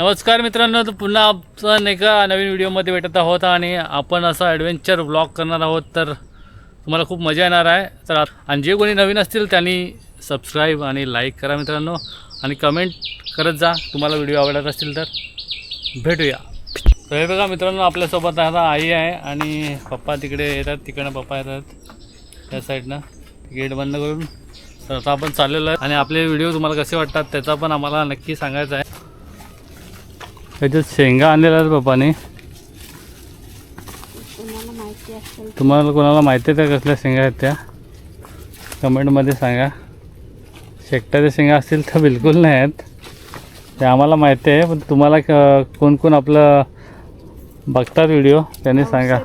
नमस्कार मित्रांनो तर पुन्हा आपण एका नवीन व्हिडिओमध्ये भेटत आहोत आणि आपण असं ॲडव्हेंचर ब्लॉग करणार आहोत तर तुम्हाला खूप मजा येणार आहे. तर आणि जे कोणी नवीन असतील त्यांनी सबस्क्राईब आणि लाईक करा मित्रांनो. आणि कमेंट करत जा तुम्हाला व्हिडिओ आवडत असतील तर. भेटूया. तर हे बघा मित्रांनो आपल्यासोबत आता आई आहे आणि पप्पा तिकडे येतात तिकडनं पप्पा येतात त्या साईडनं गेट बंद करून. तर आता आपण चाललेलो आहे. आणि आपले व्हिडिओ तुम्हाला कसे वाटतात त्याचा पण आम्हाला नक्की सांगायचं आहे. त्याच्यात शेंगा आणलेल्या आहेत पप्पाने. तुम्हाला कोणाला माहिती आहे त्या कसल्या शेंगा आहेत त्या? कमेंटमध्ये सांगा. शेकट्याच्या शेंगा असतील तर बिलकुल नाही आहेत. ते आम्हाला माहिती आहे पण तुम्हाला क- कोण कोण आपलं बघतात व्हिडिओ त्यांनी सांगा.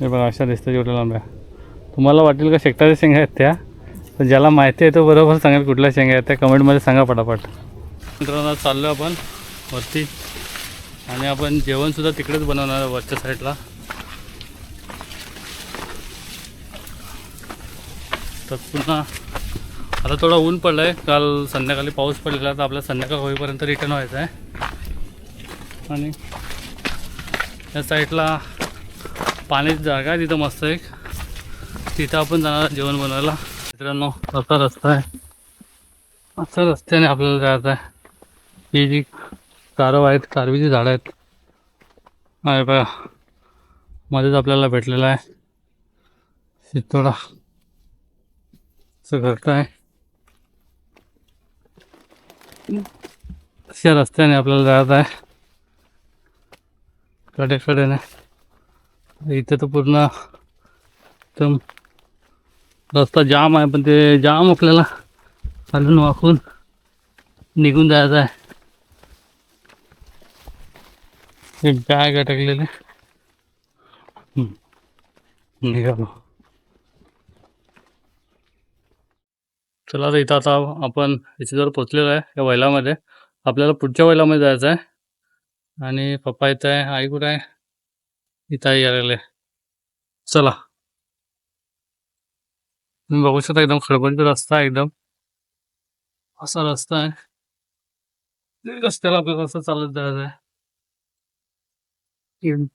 हे बघा अशा दिसतात एवढ्या लांब्या तुम्हाला वाटेल का शेकटाच्या शेंगा आहेत त्या? तर ज्याला माहिती आहे तो बरोबर सांगेल कुठल्या शेंगा आहेत त्या. कमेंटमध्ये सांगा पटापट. मित्रांनो चाललो आपण. वरती. आणि आपण जेवणसुद्धा तिकडेच बनवणार आहे वरच्या साईडला तर पुन्हा आता थोडं ऊन पडलं आहे काल संध्याकाळी पाऊस पडलेला तर आपल्या संध्याकाळ होईपर्यंत रिटर्न व्हायचं आहे. आणि त्या साईडला पाण्याची जागा आहे तिथं मस्त एक. तिथं आपण जाणार जेवण बनवायला. मित्रांनो असा रस्ता आहे. असा रस्त्याने आपल्याला जायचं आहे. ही जी कारव आहेत कारवीची झाडं आहेत. आहे बघा मध्येच आपल्याला भेटलेला आहे. शितोडा. असं घरट आहे अशा रस्त्याने आपल्याला जायचं आहे. कडेकडेने. इथे तर पूर्ण एकदम रस्ता जाम आहे पण ते जाम आपल्याला खालून वाकून निघून जायचं आहे. एक बॅग अटकलेले. निघालो. चला तर इथं आता आपण इथे जर पोचलेलो आहे या वैलामध्ये. आपल्याला पुढच्या वैलामध्ये जायचं आहे. आणि पप्पा इथं आहे आई कुठं आहे? इथं आई यायला चला. तुम्ही बघू शकता एकदम खडबडीत रस्ता आहे एकदम. असा रस्ता आहे. रस्त्याला आपल्याला असं चालत जायचं आहे. इकडून.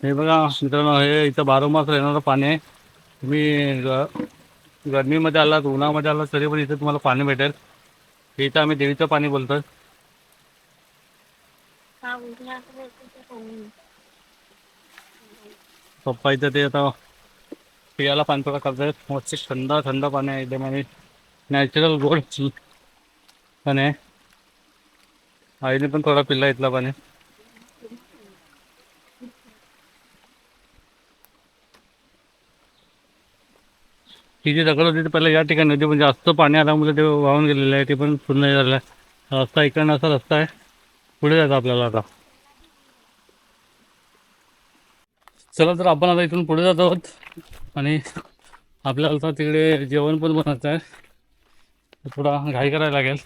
हे बघा मित्रांनो हे इथं बारोमास राहणारं पाणी आहे. तुम्ही गरमीमध्ये आलात उन्हामध्ये आलात तरी पण इथं तुम्हाला पाणी भेटेल. हे इथं आम्ही देवीचं पाणी बोलतोय. हा उजव्या हाताला येतं ते पाणी. पप्पा इथं ते आता पियाला पाणपोळा करतायत मस्त थंड थंड पाणी आहे एकदम आणि नॅचरल गोड पण आहे आईने पण थोडा पिल्ला इथला पाणी ही जी दगड होती ती पहिला या ठिकाणी होती पण जास्त पाणी आल्यामुळे ते वाहून गेलेलं आहे ते पण पूर्ण झालं झालेलं आहे रस्ता इकडनं असा रस्ता आहे. पुढे जायचं आपल्याला आता. चला तर आपण आता इथून पुढे जात. आहोत आणि आपल्याला आता तिकडे जेवण पण बनवायचं आहे. थोडा घाई करायला लागेल.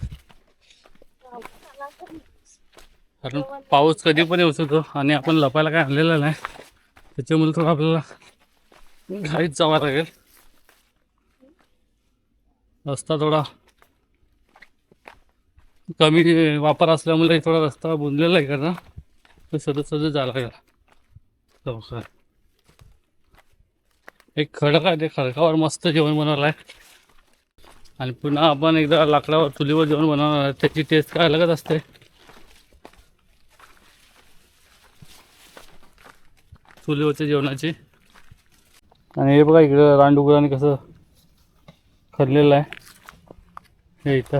कारण पाऊस कधी पण येऊ शकतो आणि आपण लपायला काय आणलेला नाही. त्याच्यामुळे थोडं आपल्याला घाईत जावं लागेल. रस्ता थोडा कमी वापर असल्यामुळे थोडा रस्ता बुंदलेला आहे कारण तर सदत जायला लागेल. लवकर. एक खडक आहे ते खडकावर मस्त जेवण बनवलं आहे आणि पुन्हा आपण एकदा लाकडावर चुलीवर जेवण बनवणार आहे त्याची टेस्ट काय अलगच असते? चुलीवरच्या जेवणाची. आणि हे बघा इकडं रानडुकराने कसं खरलेलं आहे. हे इथं.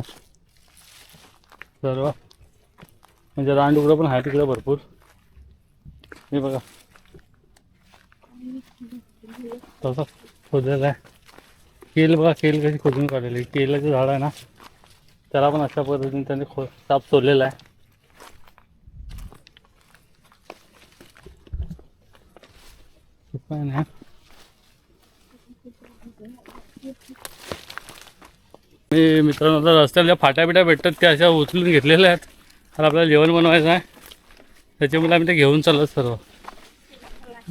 सर्व. म्हणजे रानडुकरं पण आहे तिकडं भरपूर. हे बघा. तसं खोदलेला आहे. केल बघा केल कशी खोदून काढलेली केलाचं झाड आहे ना त्याला पण अशा पद्धतीने त्यांनी खो साप सोडलेला आहे. हे पण आहे. मी मित्रांनो आता रस्त्याला ज्या फाट्या बिट्या भेटतात त्या अशा उचलून घेतलेल्या आहेत. तर आपल्याला जेवण बनवायचं आहे. त्याच्यामुळे आम्ही ते घेऊन चाललो सर्व.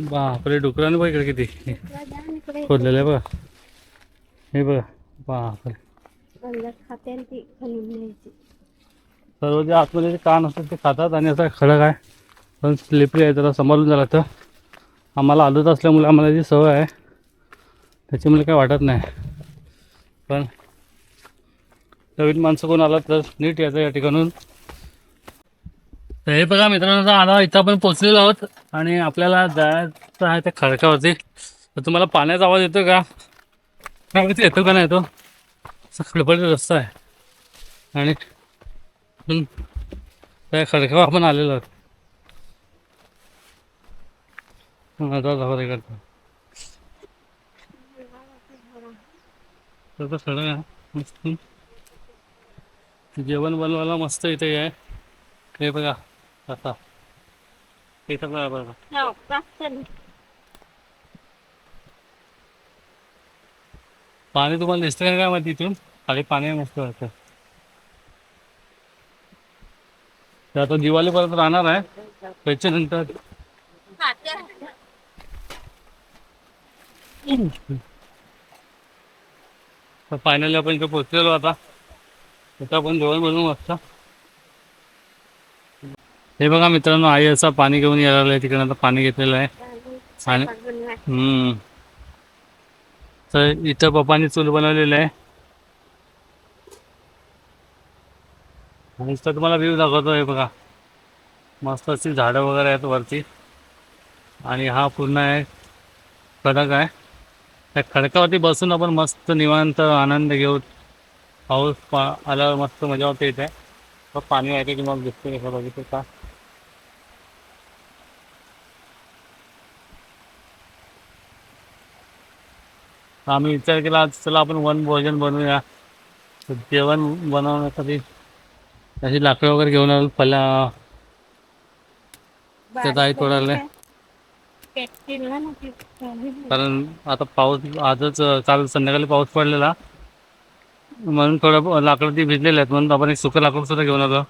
बापरे डुकराने बघ इकडे किती. खोदलेलं आहे बघा. हे बघा. बापरे. सर्व जे आतमध्ये जे कान असतात ते खातात आणि असं खडक आहे. पण स्लिपरी आहे जरा समोरून झालं तर. आम्हाला आदत असल्यामुळे आम्हाला जी सवय आहे त्याच्यामुळे काय वाटत नाही. पण नवीन माणसं कोण आला तर नीट यायचं या ठिकाणून. तर हे बघा मित्रांनो आता इथं आपण पोचलेलो आहोत आणि आपल्याला जायचं आहे त्या खडकावरती. तर तुम्हाला पाण्याचा आवाज येतो का? काय माहिती येतो का नाही येतो असा खडबडीत रस्ता आहे. आणि त्या खडकावर आपण आलेलो आहोत आता जाऊ दे करतो तर आहे. मस्त. जेवण बनवायला मस्त इथे आहे. हे बघा आता. इथं बघा बघा. हो पाणी तुम्हाला दिसतं का काय माहिती इथून? खाली पाणी मस्त वाटतं. ते आता दिवाळीपर्यंत राहणार आहे. त्याच्यानंतर तर फायनली आपण इथे पोहोचलेलो आता. इथं आपण जेवण बनवू मस्त. हे बघा मित्रांनो आई असं पाणी घेऊन यायला आहे तिकडे आता पाणी घेतलेलं आहे. आणि हम्म. तर इथं पप्पानी चूल बनवलेलं आहे. आणि तर तुम्हाला व्ह्यू दाखवतो हे बघा. मस्त अशी झाडं वगैरे आहेत वरती. आणि हा पूर्ण आहे खडक आहे. त्या खडकावरती बसून आपण मस्त निवांत आनंद घेऊ पाऊस पा आल्यावर मस्त मजा होते इथे. मग पाणी आहे की मग दिसते कसं बघितलं का? आम्ही विचार केला आज चला आपण वन भोजन बनवूया. जेवण बनवण्यासाठी अशी लाकडं वगैरे घेऊन आलो फल्या त्यात आई तोडायला पेटतील ना मग ती खाली. कारण आता पाऊस आजच काल संध्याकाळी पाऊस पडलेला. म्हणून थोडं लाकडं ती भिजलेले आहेत. म्हणून आपण एक सुकं लाकूड सुद्धा घेऊन आलो.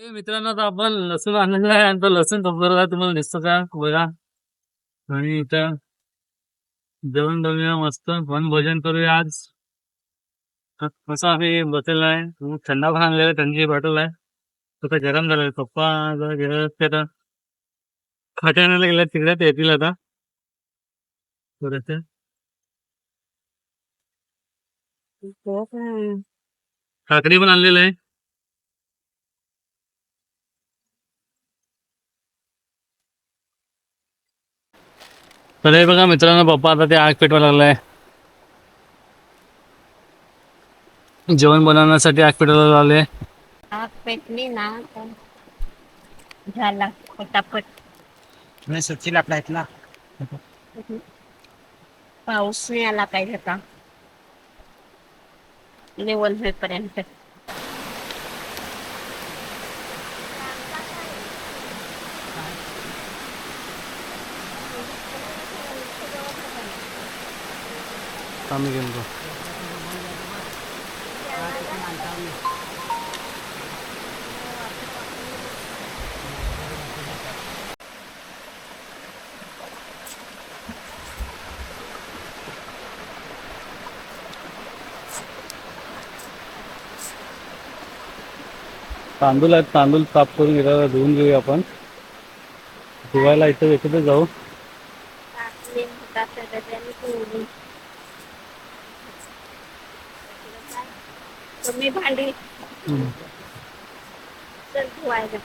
मित्रांनो आता आपण लसूण आणलेला आहे आणि तो लसूण संपलेला तुम्हाला दिसतो का? बघा. आणि इथं जेवण बनवूया मस्त. वन भोजन करूया आज. कसं आम्ही बसलेला आहे. थंडा पण आणलेला आहे. थंडी बॉटल आहे. आता गरम झालं पप्पा जरा गेले ते आता? खाट्या आणायला गेल्या तिकडे ते येतील आता. थोडस. काकडी पण आणलेलं आहे. तर हे बघा मित्रांनो पप्पा आता ते आग पेटवा लागलाय जेवण बनवण्यासाठी आग पेटवायला लागले आग पेटली ना तर झाला पटापट. नाही सुट्टीला आपला आहेत ना पाऊस नाही आला पाहिजे का? लेवल होईपर्यंत. आम्ही घेऊन जाऊ तांदूळ आहेत तांदूळ साफ करून घेतला धुवून घेऊया आपण. धुवायला इथं इकडे जाऊ. भांडी धुवायला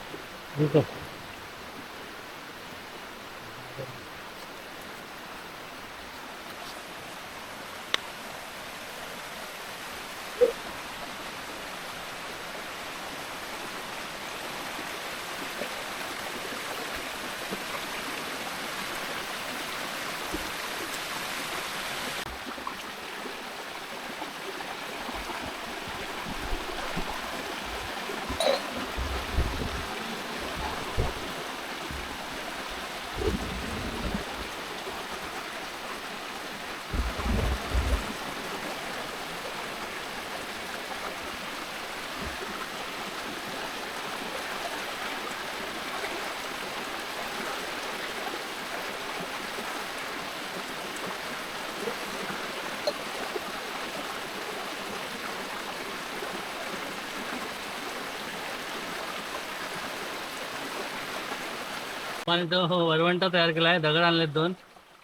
ठीक तो हो, वरवंटा तयार केला आहे. दगड आणले दोन.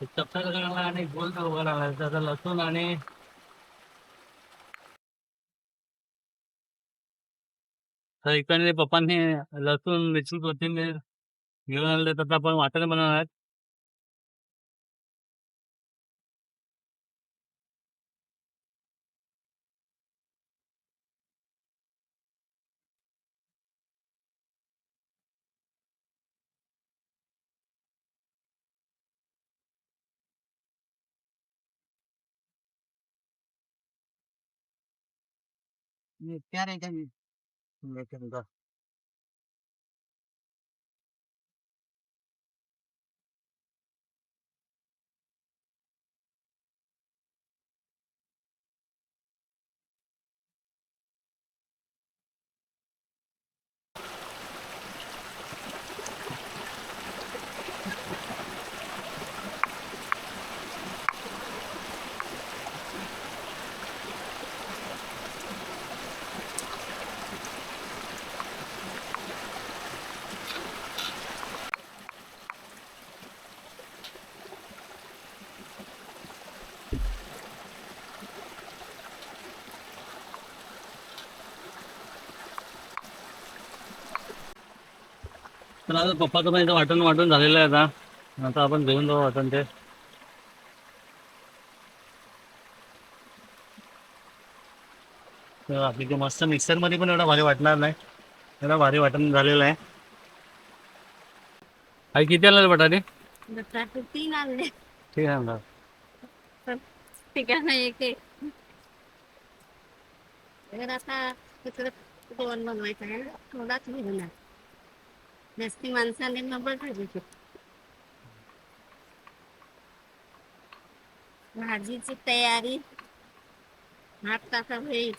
चपटा दगड आणला आणि गोल दगड आणला त्याचा लसूण आणि तर इकडे पप्पांनी लसूण मिरची कोथिंबीर घेऊन आणले. तर आपण वाटण बनवणार आहेत क्या रहेगा ये लेकिन का तर आता पप्पाचं पण इथं वाटण वाटून झालेलं आहे आता. आता आपण घेऊन जाऊ वाटण ते. तर आपली ते मस्त मिक्सरमध्ये पण एवढं भारी वाटणार नाही. एवढं भारी वाटण झालेलं आहे. आई किती आलं बटाटे? तीन आणले. ठीक आहे ना ठिकाण एक एक. तर आता बनवायचं आहे? ना थोडाच घेऊन या. माणसाने नंबर भाजी भाजीची तयारी भात तासा होईल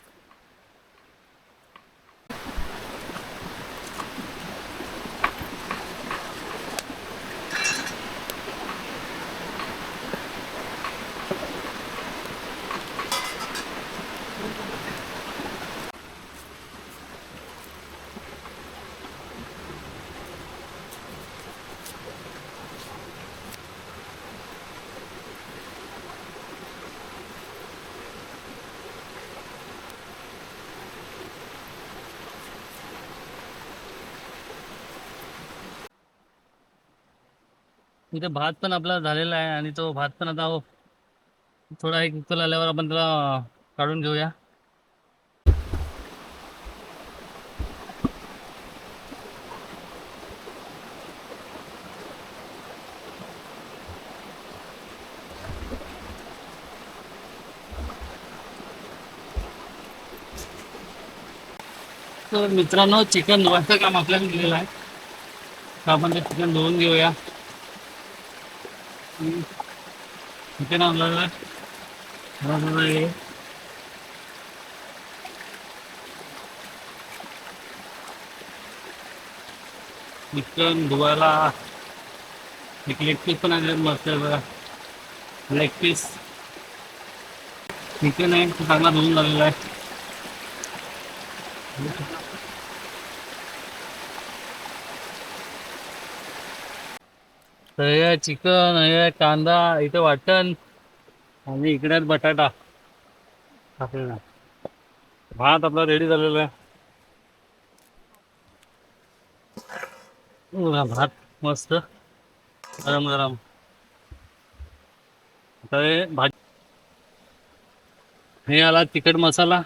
इथे भात पण आपला झालेला आहे आणि तो भात पण आता हो- थोडा एक उकल आल्यावर आपण त्याला काढून घेऊया. तर मित्रांनो चिकन धुवायचं काम आपल्याला दिलेलं आहे. तर आपण ते चिकन धुवून घेऊया. चिकन आणलेलं आहे बरोबर चिकन धुवायला एक लेग पीस पण आणले मस्त बघा. लेग पीस चिकन आहे चांगला धुवून झालेला आहे. हे चिकन हे कांदा इथं वाटण. आणि इकडे बटाटा. टाकलेला भात आपला रेडी झालेला आहे. भात मस्त. गरम गरम. आता हे भाजी हे आला तिखट मसाला.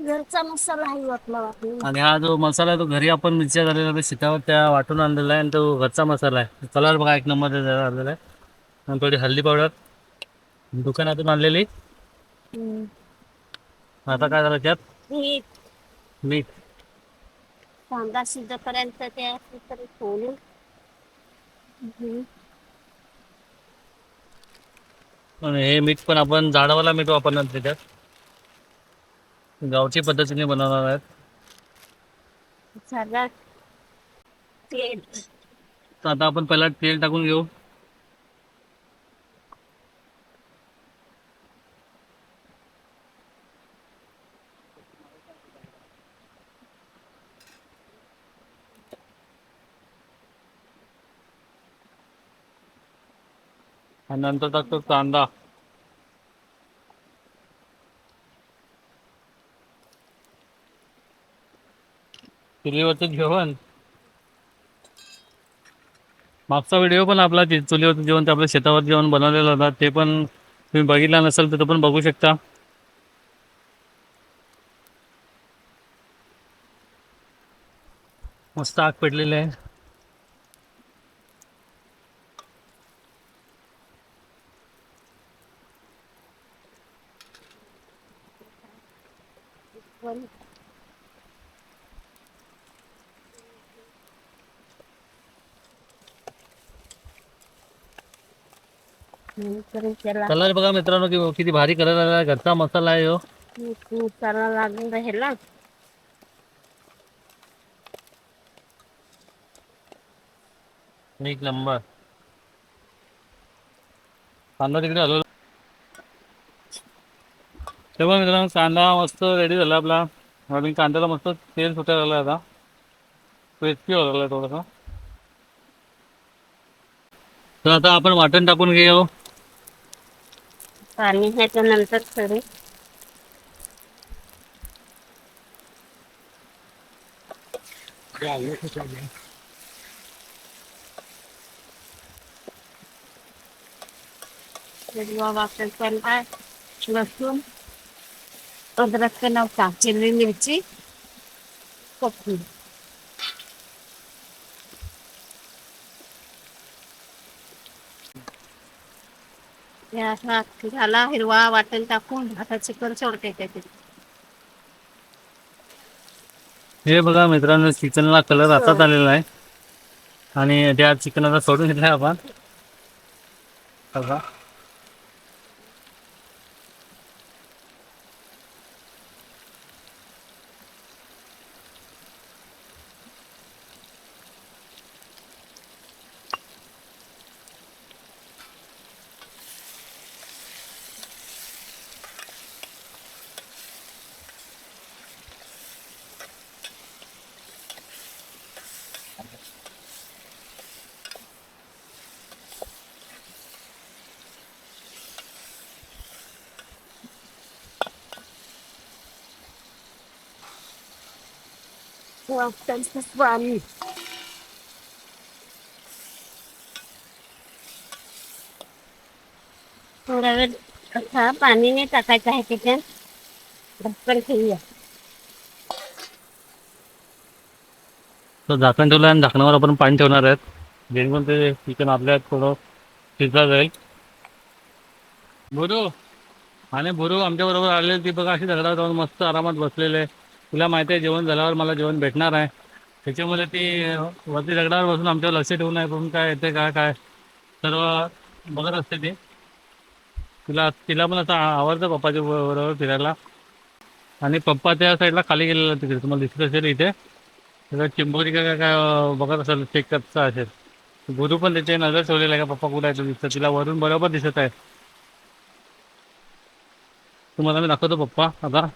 घरचा मसाला आहे वाटला वाटलं. आणि हा जो मसाला आहे तो घरी आपण मिरच्या झालेला ते शिकावं त्या वाटून आणलेला आहे आणि तो घरचा मसाला आहे. कलर बघा एक नंबर आलेला आहे आणि थोडी हल्दी पावडर. दुकानातून आणलेली. आता काय झालं त्यात? मीठ. मीठ. कांदा शिजेपर्यंत ते. आणि हे मीठ पण आपण झाडावाला मीठ वापरणार त्याच्यात. गावची पद्धतीने बनवणार आहेत. आता आपण पहिला तेल टाकून घेऊ. आणि नंतर टाकतो कांदा. चुलीवरचं जेवण. मागचा व्हिडिओ पण आपला ते चुलीवरचं जेवण ते आपल्या शेतावर जेवण बनवलेलं होता. ते पण तुम्ही बघितला नसेल तर तो पण बघू शकता. मस्त आग पेटलेली आहे. कलर बघा मित्रांनो कि- किती भारी कलर आला आहे. घरचा मसाला आहे हो. मसाला लागून राहिला एक नंबर. कांदा तिकडे हलवला तेव्हा मित्रांनो कांदा मस्त रेडी झाला आपला. आणि कांद्याला मस्त तेल सुटायला लागलं आता. क्रिस्पी हो लागला थोडासा. तर आता आपण वाटण टाकून घेऊ. पाणी ह्याच्या नंतर हिरवा वापरायचा लसूण अद्रक नव्हता हिरवी मिरची कोथिंबीर. हे झाला हिरवा वाटण टाकून आता चिकन सोडते त्याच्यात हे बघा मित्रांनो चिकनला कलर असाच आलेला आहे. आणि त्या चिकनला सोडून घेतलाय आपण. बघा. वाटणचं पाणी थोडा वेळ असा पाणी नाही टाकायचं आहे ढक्कन ठेवूया. तर झाकण ठेवलं आणि झाकणावर आपण पाणी ठेवणार आहेत. जेणेकरून ते चिकन आपल्या थोडं शिजला जाईल. बोरू आणि बोरू आमच्या बरोबर आलेले ती बघा अशी दगडावर जाऊन मस्त आरामात बसलेले. तुला माहिती आहे जेवण झाल्यावर मला जेवण भेटणार आहे. त्याच्यामुळे ती वरती दगडावर बसून आमच्यावर लक्ष ठेवून आहे करून काय येते काय काय. सर्व बघत असते ती. तिला तिला पण असं आवडतं पप्पाच्या बरोबर फिरायला. आणि पप्पा त्या साईडला खाली गेलेला तिकडे तुम्हाला दिसत असेल इथे. त्याला चिंबोरी काय काय बघत असेल चेक करत असेल. गुरु पण त्याची नजर ठेवलेला आहे का पप्पा कुठे आहे दिसतं. तिला वरून बरोबर दिसत आहे. तुम्हाला मी दाखवतो पप्पा आता.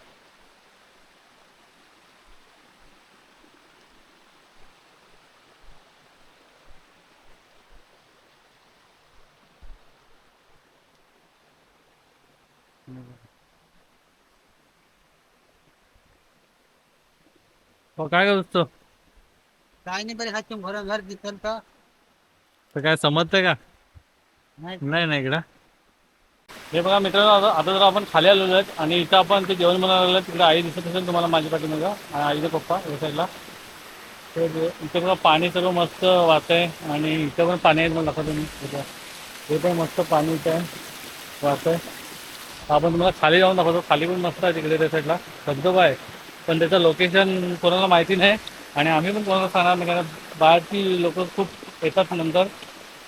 हो, काय करतो? काय नाही बरे हातून भरा घर दिसल का? तर काय समजतंय का? नाही. नाही नाही इकडं. हे बघा मित्रांनो आता आता जर आपण खाली आलेलो आहेत आणि इथं आपण ते जेवण बनवायला लागलं तिकडे आई दिसत असेल तुम्हाला माझ्या पाठीमागं आणि आईचे पप्पा या साईडला. तर इथे बघा पाणी सर्व मस्त वाहत आहे आणि इथं पण पाणी आहे मला दाखवतो मी इथं. हे पण मस्त पाणी इथं आहे. वाहत आहे आपण तुम्हाला खाली जाऊन दाखवतो. खाली पण मस्त आहे तिकडे त्या साईडला. धबधबा आहे. पण त्याचं लोकेशन कोणाला माहिती नाही. आणि आम्ही पण कोणाला सांगणार नाही कारण बाहेरची लोक खूप येतात नंतर.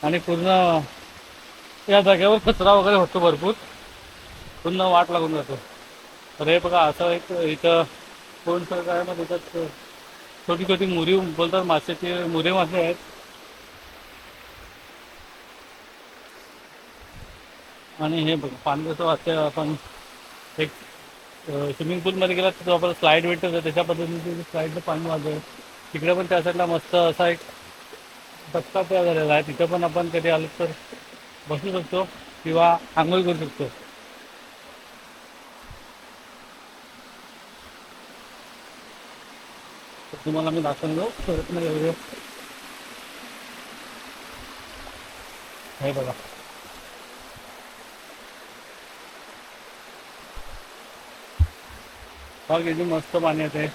आणि पूर्ण या जागेवर कचरा वगैरे होतो भरपूर. पूर्ण वाट लागून जातो. तर हे बघा असं एक इथं कोण सरकार मग त्याच्यात छोटी छोटी मुरी बोलतात माशाचे मुरे मासे आहेत. आणि हे बघा पाणी कसं वाटतं आपण एक स्विमिंग पूलमध्ये गेला तर आपल्याला स्लाईड भेटतो त्याच्या पद्धतीने स्लाईडनं पाणी वाजव तिकडे पण त्या साईडला मस्त असा एक रस्ता तयार झालेला आहे. तिथं पण आपण कधी आलो तर बसू शकतो किंवा आंघोळ करू शकतो. तुम्हाला मी दाखवलो परत हे बघा. बघ किती मस्त पाणी येते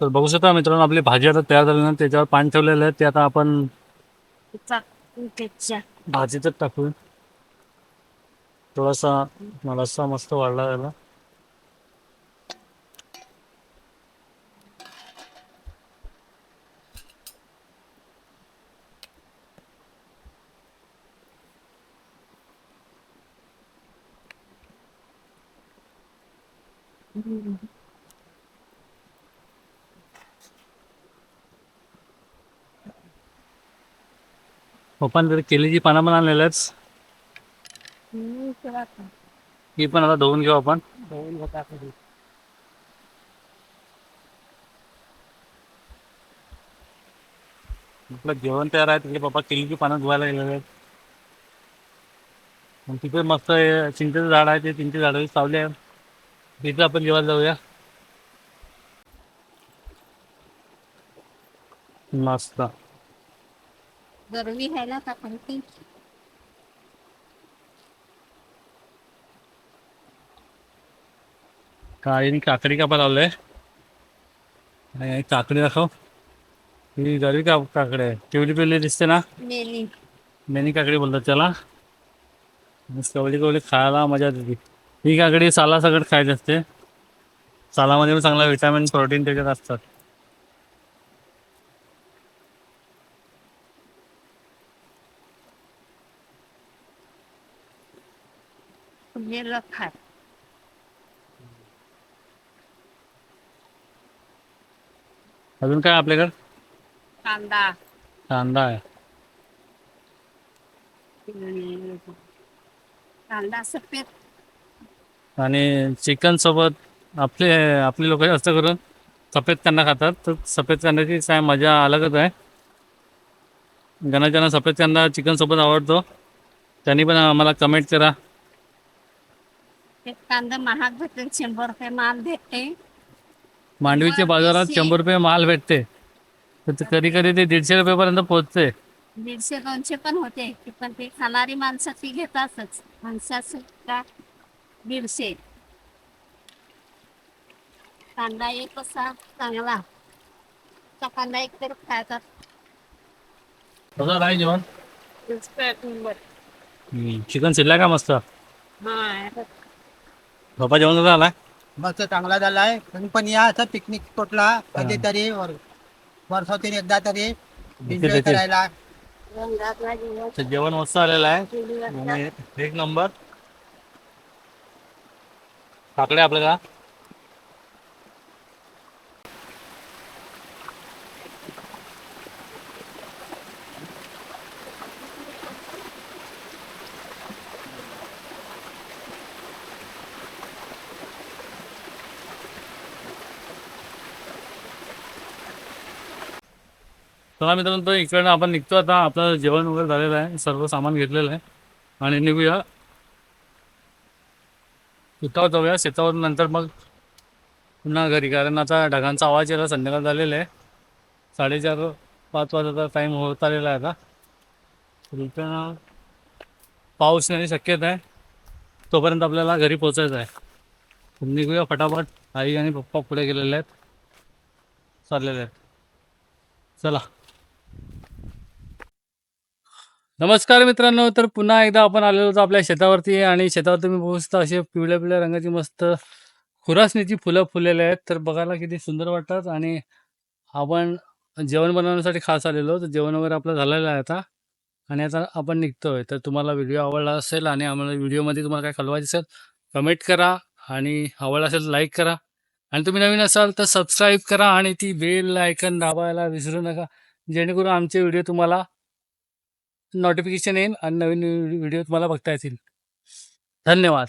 तर बघू शकता मित्रांनो आपली भाजी आता तयार झाली ना त्याच्यावर पाणी ठेवलेलं आहे ते आता आपण भाजीतच टाकू थोडासा रस्सा मस्त वाढला त्याला पप्पाने तरी केलीची पानं पण आणलेलंच. ही पण आता धुवून घेऊ आपण. आपलं जेवण तयार आहे तिकडे पप्पा केलीची पानं धुवायला गेलेले. आहेत मग तिथे मस्त चिंचेचं झाड आहे ते चिंचे झाड सावले आहे. तिथे आपण जेवायला जाऊया. मस्त. गरवी ना का पण ती काळीने काकडी कापा लावलंय आणि काकडी दाखव ही गरवी का काकडी आहे पिवली पिवली दिसते ना मेली मेनी काकडी बोलतात त्याला कवली कवली खायला मजा येते ही काकडी साला सगळं खायची असते सालामध्ये पण चांगला विटॅमिन प्रोटीन त्याच्यात असतात. अजून काय आपल्याकडे? कांदा. कांदा आहे. कांदा सफेद. आणि चिकन सोबत आपले आपली लोक जास्त करून सफेद कांदा खातात. तर सफेद कांद्याची काय मजा अलगच आहे. ज्यांना सफेद कांदा चिकन सोबत आवडतो. त्यांनी पण आम्हाला कमेंट करा. कांदा महाग भेटते शंभर रुपये माल भेटते. मांडवीच्या बाजारात शंभर रुपये माल भेटते. तर कधी कधी ते दीडशे रुपयेपर्यंत पोहोचते. दीडशे दोनशे पण होते पण ते खाणारी माणसं ती घेतातच माणसाचं का दीडशे. कांदा एक असा चांगला. तो कांदा एक तरी खायचा. कसं जेवण. चिकन शिरलाय का मस्त? हा बाबा जेवण कसं आलाय मस्त चांगला झालाय. तुम्ही पण या असं पिकनिक स्पॉटला कधीतरी वर- वर्षातून एकदा तरी एन्जॉय. करायला. जेवण तर जेवण मस्त आलेलं आहे. आणि एक नंबर काकडे आपल्याला चला मित्रांनो इकडनं आपण निघतो आता. आपलं जेवण वगैरे झालेलं आहे. सर्व सामान घेतलेलं आहे. आणि निघूया. शेतावर जाऊया. शेतावर नंतर मग पुन्हा घरी. कारण आता ढगांचा आवाज यायला संध्याकाळ झालेला आहे. साडेचार पाच वाजता टाईम होत आलेला आहे आता. तर पाऊस येण्याची शक्यता आहे. तोपर्यंत आपल्याला घरी पोचायचं आहे. निघूया फटाफट. आई आणि पप्पा पुढे गेलेले आहेत. चाललेले आहेत. चला. नमस्कार मित्रांनो तर पुन्हा एकदा आपण आलेलो होतो आपल्या शेतावरती आणि शेतावर तुम्ही बघू शकता असे पिवळ्या पिवळ्या रंगाची मस्त खुरासणीची फुलं फुललेले आहेत. तर बघायला किती सुंदर वाटतात आणि आपण जेवण बनवण्यासाठी खास आलेलो तर जेवण वगैरे आपलं झालेलं आहे आता आणि आता आपण निघतोय. तर तुम्हाला व्हिडिओ आवडला असेल आणि आम्हाला व्हिडिओमध्ये तुम्हाला काय कळवायचं असेल कमेंट करा आणि आवडला असेल लाईक करा. आणि तुम्ही नवीन असाल तर सबस्क्राईब करा आणि ती बेल आयकन दाबायला विसरू नका. जेणेकरून आमचे व्हिडिओ तुम्हाला नोटिफिकेशन येईल आणि नवीन व्हिडिओ तुम्हाला बघता येतील. धन्यवाद.